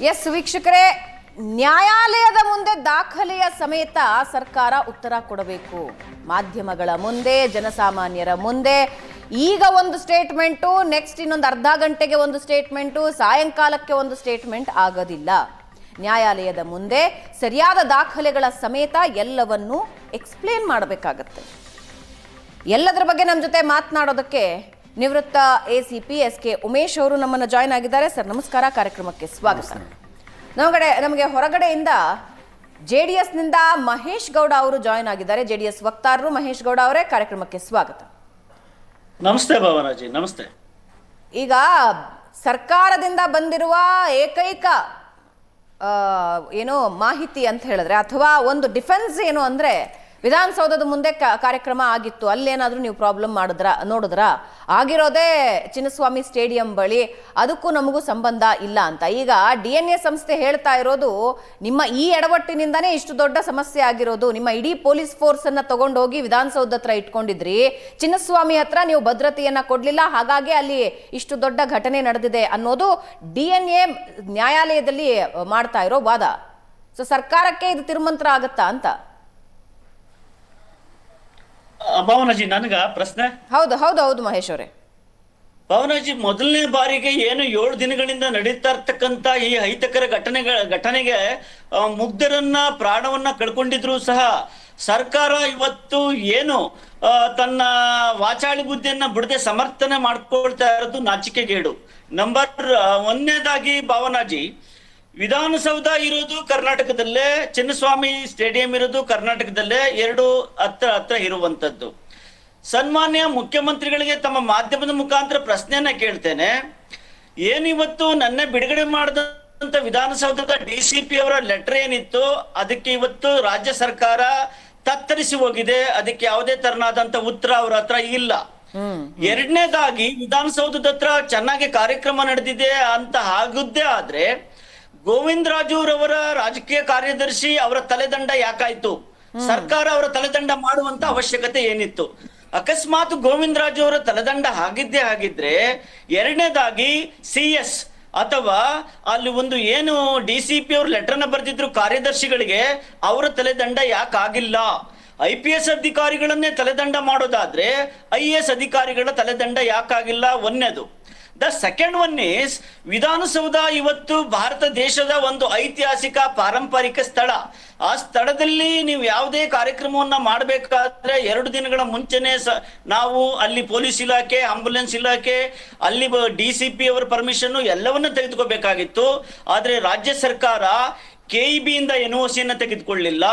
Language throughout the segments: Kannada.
ಎಸ್, ವೀಕ್ಷಕರೇ, ನ್ಯಾಯಾಲಯದ ಮುಂದೆ ದಾಖಲೆಯ ಸಮೇತ ಸರ್ಕಾರ ಉತ್ತರ ಕೊಡಬೇಕು. ಮಾಧ್ಯಮಗಳ ಮುಂದೆ, ಜನಸಾಮಾನ್ಯರ ಮುಂದೆ. ಈಗ ಒಂದು ಸ್ಟೇಟ್ಮೆಂಟು, ನೆಕ್ಸ್ಟ್ ಇನ್ನೊಂದು ಅರ್ಧ ಗಂಟೆಗೆ ಒಂದು ಸ್ಟೇಟ್ಮೆಂಟು, ಸಾಯಂಕಾಲಕ್ಕೆ ಒಂದು ಸ್ಟೇಟ್ಮೆಂಟ್ ಆಗೋದಿಲ್ಲ. ನ್ಯಾಯಾಲಯದ ಮುಂದೆ ಸರಿಯಾದ ದಾಖಲೆಗಳ ಸಮೇತ ಎಲ್ಲವನ್ನೂ ಎಕ್ಸ್ಪ್ಲೇನ್ ಮಾಡಬೇಕಾಗತ್ತೆ. ಎಲ್ಲದರ ಬಗ್ಗೆ ನಮ್ಮ ಜೊತೆ ಮಾತನಾಡೋದಕ್ಕೆ ನಿವೃತ್ತ A C P S K Umesh ಅವರು ನಮ್ಮನ್ನು ಜಾಯ್ನ್ ಆಗಿದ್ದಾರೆ. ಸರ್ ನಮಸ್ಕಾರ. ಕಾರ್ಯಕ್ರಮಕ್ಕೆ ಸ್ವಾಗತ. ನಮಗಡೆ ನಮಗೆ ಹೊರಗಡೆಯಿಂದ ಜೆ ಡಿ ಎಸ್ನಿಂದ ಮಹೇಶ್ ಗೌಡ ಅವರು ಜಾಯ್ನ್ ಆಗಿದ್ದಾರೆ. ಜೆ ಡಿ ಎಸ್ ವಕ್ತಾರರು ಮಹೇಶ್ ಗೌಡ ಅವರೇ ಕಾರ್ಯಕ್ರಮಕ್ಕೆ ಸ್ವಾಗತ. ನಮಸ್ತೆ ಭಾವನಾಜಿ ನಮಸ್ತೆ. ಈಗ ಸರ್ಕಾರದಿಂದ ಬಂದಿರುವ ಏಕೈಕ ಏನು ಮಾಹಿತಿ ಅಂತ ಹೇಳಿದ್ರೆ ಅಥವಾ ಒಂದು ಡಿಫೆನ್ಸ್ ಏನು ಅಂದ್ರೆ ವಿಧಾನಸೌಧದ ಮುಂದೆ ಕಾರ್ಯಕ್ರಮ ಆಗಿತ್ತು. ಅಲ್ಲೇನಾದರೂ ನೀವು ಪ್ರಾಬ್ಲಮ್ ಮಾಡಿದ್ರ, ನೋಡಿದ್ರ? ಆಗಿರೋದೇ ಚಿನ್ನಸ್ವಾಮಿ ಸ್ಟೇಡಿಯಂ ಬಳಿ ಅದಕ್ಕೂ ನಮಗೂ ಸಂಬಂಧ ಇಲ್ಲ ಅಂತ. ಈಗ ಡಿ ಎನ್ ಎ ಸಂಸ್ಥೆ ಹೇಳ್ತಾ ಇರೋದು, ನಿಮ್ಮ ಈ ಎಡವಟ್ಟಿನಿಂದಾನೇ ಇಷ್ಟು ದೊಡ್ಡ ಸಮಸ್ಯೆ ಆಗಿರೋದು. ನಿಮ್ಮ ಇಡೀ ಪೊಲೀಸ್ ಫೋರ್ಸ್ ಅನ್ನ ತಗೊಂಡೋಗಿ ವಿಧಾನಸೌಧ ಹತ್ರ ಇಟ್ಕೊಂಡಿದ್ರಿ. ಚಿನ್ನಸ್ವಾಮಿ ಹತ್ರ ನೀವು ಭದ್ರತೆಯನ್ನ ಕೊಡ್ಲಿಲ್ಲ, ಹಾಗಾಗಿ ಅಲ್ಲಿ ಇಷ್ಟು ದೊಡ್ಡ ಘಟನೆ ನಡೆದಿದೆ ಅನ್ನೋದು ಡಿ ಎನ್ ಎ ನ್ಯಾಯಾಲಯದಲ್ಲಿ ಮಾಡ್ತಾ ಇರೋ ವಾದ. ಸೊ ಸರ್ಕಾರಕ್ಕೆ ಇದು ತಿರುಮಂತ್ರ ಆಗತ್ತಾ ಅಂತ? ಭಾವನಾಜಿ ನನಗ ಪ್ರಶ್ನೆ. ಹೌದು ಹೌದು ಹೌದು ಮಹೇಶ್ ಅವರೇ. ಭಾವನಾಜಿ ಮೊದಲನೇ ಬಾರಿಗೆ ಏನು ಏಳು ದಿನಗಳಿಂದ ನಡೀತಾ ಇರ್ತಕ್ಕಂತ ಈ ಅಹಿತಕರ ಘಟನೆಗಳ ಘಟನೆಗೆ ಮುಗ್ಧರನ್ನ ಪ್ರಾಣವನ್ನ ಕಳ್ಕೊಂಡಿದ್ರು ಸಹ ಸರ್ಕಾರ ಇವತ್ತು ಏನು ತನ್ನ ವಾಚಾಳಿ ಬುದ್ಧಿಯನ್ನ ಬಿಡದೆ ಸಮರ್ಥನೆ ಮಾಡ್ಕೊಳ್ತಾ ಇರೋದು ನಾಚಿಕೆಗೇಡು. ನಂಬರ್ ಒಂದನೇದಾಗಿ ಭಾವನಾಜಿ ವಿಧಾನಸೌಧ ಇರೋದು ಕರ್ನಾಟಕದಲ್ಲೇ ಚಿನ್ನಸ್ವಾಮಿ ಸ್ಟೇಡಿಯಂ ಇರೋದು ಕರ್ನಾಟಕದಲ್ಲೇ ಎರಡು ಹತ್ರ ಹತ್ರ ಇರುವಂತದ್ದು ಸನ್ಮಾನ್ಯ ಮುಖ್ಯಮಂತ್ರಿಗಳಿಗೆ ತಮ್ಮ ಮಾಧ್ಯಮದ ಮುಖಾಂತರ ಪ್ರಶ್ನೆಯನ್ನ ಕೇಳ್ತೇನೆ. ಏನಿವತ್ತು ನನ್ನ ಬಿಡುಗಡೆ ಮಾಡಿದಂತ ವಿಧಾನಸೌಧದ ಡಿಸಿಪಿ ಸಿ ಪಿ ಅವರ ಲೆಟರ್ ಏನಿತ್ತು ಅದಕ್ಕೆ ಇವತ್ತು ರಾಜ್ಯ ಸರ್ಕಾರ ತತ್ತರಿಸಿ ಹೋಗಿದೆ ಅದಕ್ಕೆ ಯಾವುದೇ ತರನಾದಂತ ಉತ್ತರ ಅವ್ರ ಹತ್ರ ಇಲ್ಲ. ಎರಡನೇದಾಗಿ ವಿಧಾನಸೌಧದ ಹತ್ರ ಚೆನ್ನಾಗಿ ಕಾರ್ಯಕ್ರಮ ನಡೆದಿದೆ ಅಂತ ಆಗುದ್ದೇ ಆದ್ರೆ ಗೋವಿಂದ ರಾಜುರವರ ರಾಜಕೀಯ ಕಾರ್ಯದರ್ಶಿ ಅವರ ತಲೆದಂಡ ಯಾಕಾಯ್ತು? ಸರ್ಕಾರ ಅವರ ತಲೆದಂಡ ಮಾಡುವಂತ ಅವಶ್ಯಕತೆ ಏನಿತ್ತು? ಅಕಸ್ಮಾತ್ ಗೋವಿಂದ ರಾಜು ಅವರ ತಲೆದಂಡ ಆಗಿದ್ದೇ ಆಗಿದ್ರೆ ಎರಡನೇದಾಗಿ ಸಿ ಎಸ್ ಅಥವಾ ಅಲ್ಲಿ ಒಂದು ಏನು ಡಿ ಸಿ ಪಿ ಅವ್ರು ಲೆಟರ್ನ ಬರೆದಿದ್ರು ಕಾರ್ಯದರ್ಶಿಗಳಿಗೆ ಅವರ ತಲೆದಂಡ ಯಾಕಾಗಿಲ್ಲ? ಐ ಪಿ ಎಸ್ ಅಧಿಕಾರಿಗಳನ್ನೇ ತಲೆದಂಡ ಮಾಡೋದಾದ್ರೆ ಐ ಎ ಎಸ್ ಅಧಿಕಾರಿಗಳ ತಲೆದಂಡ ಯಾಕಾಗಿಲ್ಲ? ಒಂದನೇದು. The second one is Vidhana Soudha ಇವತ್ತು ಭಾರತ ದೇಶದ ಒಂದು ಐತಿಹಾಸಿಕ ಪಾರಂಪರಿಕ ಸ್ಥಳ. ಆ ಸ್ಥಳದಲ್ಲಿ ನೀವು ಯಾವುದೇ ಕಾರ್ಯಕ್ರಮವನ್ನ ಮಾಡಬೇಕಾದ್ರೆ ಎರಡು ದಿನಗಳ ಮುಂಚೆನೆ ನಾವು ಅಲ್ಲಿ ಪೊಲೀಸ್ ಇಲಾಖೆ ಆಂಬುಲೆನ್ಸ್ ಇಲಾಖೆ, ಅಲ್ಲಿ ಡಿ ಸಿ ಪಿ ಅವರ ಪರ್ಮಿಷನ್ ಎಲ್ಲವನ್ನ ತೆಗೆದುಕೋಬೇಕಾಗಿತ್ತು. ಆದ್ರೆ ರಾಜ್ಯ ಸರ್ಕಾರ ಕೆಇಬಿ ಇಂದ ಎನ್ ಒ ಸಿಯನ್ನ ತೆಗೆದುಕೊಳ್ಳಿಲ್ಲ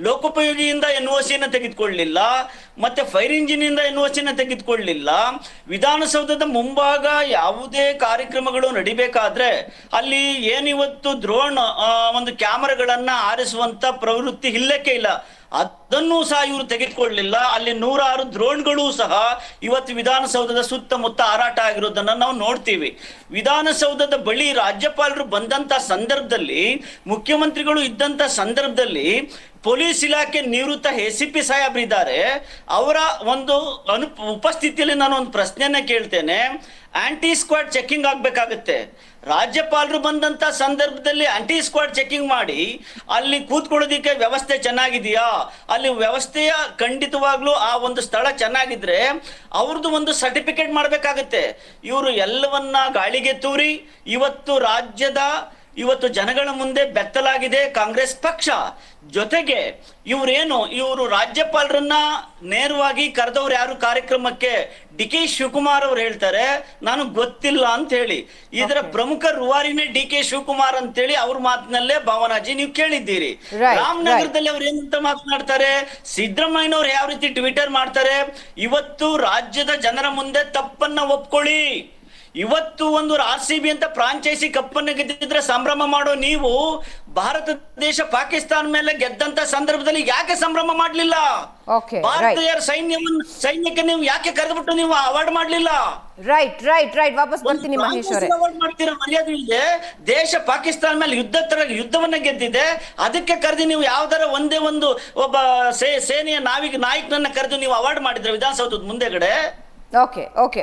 ಲೋಕೋಪಯೋಗಿಯಿಂದ ಎನ್ ಒ ಸಿಯನ್ನ ತೆಗೆದುಕೊಳ್ಳಿಲ್ಲ ಮತ್ತೆ ಫೈರ್ ಇಂಜಿನ್ ಇಂದ ಎನ್ ಒ ಸಿಯನ್ನ ತೆಗೆದುಕೊಳ್ಳಿಲ್ಲ. ವಿಧಾನಸೌಧದ ಮುಂಭಾಗ ಯಾವುದೇ ಕಾರ್ಯಕ್ರಮಗಳು ನಡಿಬೇಕಾದ್ರೆ ಅಲ್ಲಿ ಏನಿವತ್ತು ಆ, ಒಂದು ಕ್ಯಾಮರಾಗಳನ್ನ ಆರಿಸುವಂತ ಪ್ರವೃತ್ತಿ ಇಲ್ಲಕ್ಕೆ ಇಲ್ಲ. ಅದನ್ನು ಸಹ ಇವರು ತೆಗೆದುಕೊಳ್ಳಲಿಲ್ಲ. ಅಲ್ಲಿ ನೂರಾರು ದ್ರೋಣ್ಗಳು ಸಹ ಇವತ್ತು ವಿಧಾನಸೌಧದ ಸುತ್ತಮುತ್ತ ಹಾರಾಟ ಆಗಿರೋದನ್ನ ನಾವು ನೋಡ್ತೀವಿ. ವಿಧಾನಸೌಧದ ಬಳಿ ರಾಜ್ಯಪಾಲರು ಬಂದಂತ ಸಂದರ್ಭದಲ್ಲಿ, ಮುಖ್ಯಮಂತ್ರಿಗಳು ಇದ್ದಂತ ಸಂದರ್ಭದಲ್ಲಿ ಪೊಲೀಸ್ ಇಲಾಖೆ ನಿವೃತ್ತ ಎ ಸಿ ಪಿ ಸಾಹೇಬ್ರಿದ್ದಾರೆ. ಅವರ ಒಂದು ಅನು ಉಪಸ್ಥಿತಿಯಲ್ಲಿ ನಾನು ಒಂದು ಪ್ರಶ್ನೆಯನ್ನ ಕೇಳ್ತೇನೆ. ಆಂಟಿ ಸ್ಕ್ವಾಡ್ ಚೆಕ್ಕಿಂಗ್ ಆಗ್ಬೇಕಾಗತ್ತೆ. ರಾಜ್ಯಪಾಲರು ಬಂದಂತ ಸಂದರ್ಭದಲ್ಲಿ ಆಂಟಿ ಸ್ಕ್ವಾಡ್ ಚೆಕ್ಕಿಂಗ್ ಮಾಡಿ, ಅಲ್ಲಿ ಕೂತ್ಕೊಳ್ಳೋದಿಕ್ಕೆ ವ್ಯವಸ್ಥೆ ಚೆನ್ನಾಗಿದೆಯಾ? ಅಲ್ಲಿ ವ್ಯವಸ್ಥೆಯ ಖಂಡಿತವಾಗ್ಲೂ ಆ ಒಂದು ಸ್ಥಳ ಚೆನ್ನಾಗಿದ್ರೆ ಅವ್ರದ್ದು ಒಂದು ಸರ್ಟಿಫಿಕೇಟ್ ಮಾಡ್ಬೇಕಾಗತ್ತೆ. ಇವರು ಎಲ್ಲವನ್ನ ಗಾಳಿಗೆ ತೂರಿ, ಇವತ್ತು ರಾಜ್ಯದ ಇವತ್ತು ಜನಗಳ ಮುಂದೆ ಬೆತ್ತಲಾಗಿದೆ ಕಾಂಗ್ರೆಸ್ ಪಕ್ಷ. ಜೊತೆಗೆ ಇವರೇನು ಇವರು ರಾಜ್ಯಪಾಲರನ್ನ ನೇರವಾಗಿ ಕರೆದವ್ರು ಯಾರು ಕಾರ್ಯಕ್ರಮಕ್ಕೆ? ಡಿ ಕೆ ಶಿವಕುಮಾರ್ ಅವ್ರು ಹೇಳ್ತಾರೆ ನಾನು ಗೊತ್ತಿಲ್ಲ ಅಂತ ಹೇಳಿ. ಇದರ ಪ್ರಮುಖ ರುವಾರಿನೇ ಡಿ ಕೆ ಶಿವಕುಮಾರ್ ಅಂತೇಳಿ ಅವ್ರ ಮಾತಿನಲ್ಲೇ ಭಾವನಾಜಿ ನೀವು ಕೇಳಿದ್ದೀರಿ. ರಾಮನಗರದಲ್ಲಿ ಅವ್ರು ಏನಂತ ಮಾತನಾಡ್ತಾರೆ? ಸಿದ್ದರಾಮಯ್ಯನವ್ರು ಯಾವ ರೀತಿ ಟ್ವಿಟರ್ ಮಾಡ್ತಾರೆ? ಇವತ್ತು ರಾಜ್ಯದ ಜನರ ಮುಂದೆ ತಪ್ಪನ್ನ ಒಪ್ಕೊಳ್ಳಿ. ಇವತ್ತು ಒಂದು ಆರ್ ಸಿ ಬಿ ಅಂತ ಫ್ರಾಂಚೈಸಿ ಕಪ್ಪನ್ನು ಗೆದ್ದಿದ್ರೆ ಸಂಭ್ರಮ ಮಾಡೋ ನೀವು ಭಾರತ ದೇಶ ಪಾಕಿಸ್ತಾನ ಮೇಲೆ ಗೆದ್ದಂತ ಸಂದರ್ಭದಲ್ಲಿ ಯಾಕೆ ಸಂಭ್ರಮ ಮಾಡ್ಲಿಲ್ಲ? ಭಾರತೀಯ ಸೈನ್ಯವನ್ನು ಸೈನ್ಯಕ್ಕೆ ನೀವು ಯಾಕೆ ಕರೆದ್ಬಿಟ್ಟು ನೀವು ಅವಾರ್ಡ್ ಮಾಡ್ಲಿಲ್ಲ? ರೈಟ್ ರೈಟ್ ರೈಟ್ ವಾಪಸ್ ಬರ್ತೀನಿ ಮಹೇಶ್ ಅವರೇ. ಅವಾರ್ಡ್ ಮಾಡ್ತೀರಾ ಮರ್ಯಾದೆ ಇಲ್ಲದೆ ದೇಶ ಪಾಕಿಸ್ತಾನ ಮೇಲೆ ಯುದ್ಧ ತರ ಯುದ್ಧವನ್ನ ಗೆದ್ದಿದೆ. ಅದಕ್ಕೆ ಕರೆದು ನೀವು ಯಾವ್ದಾರ ಒಂದೇ ಒಂದು ಒಬ್ಬ ಸೇನೆಯ ನಾವಿಕ ನಾಯಕನನ್ನ ಕರೆದು ನೀವು ಅವಾರ್ಡ್ ಮಾಡಿದ್ರೆ ವಿಧಾನಸೌಧದ ಮುಂದೆಗಡೆ okay okay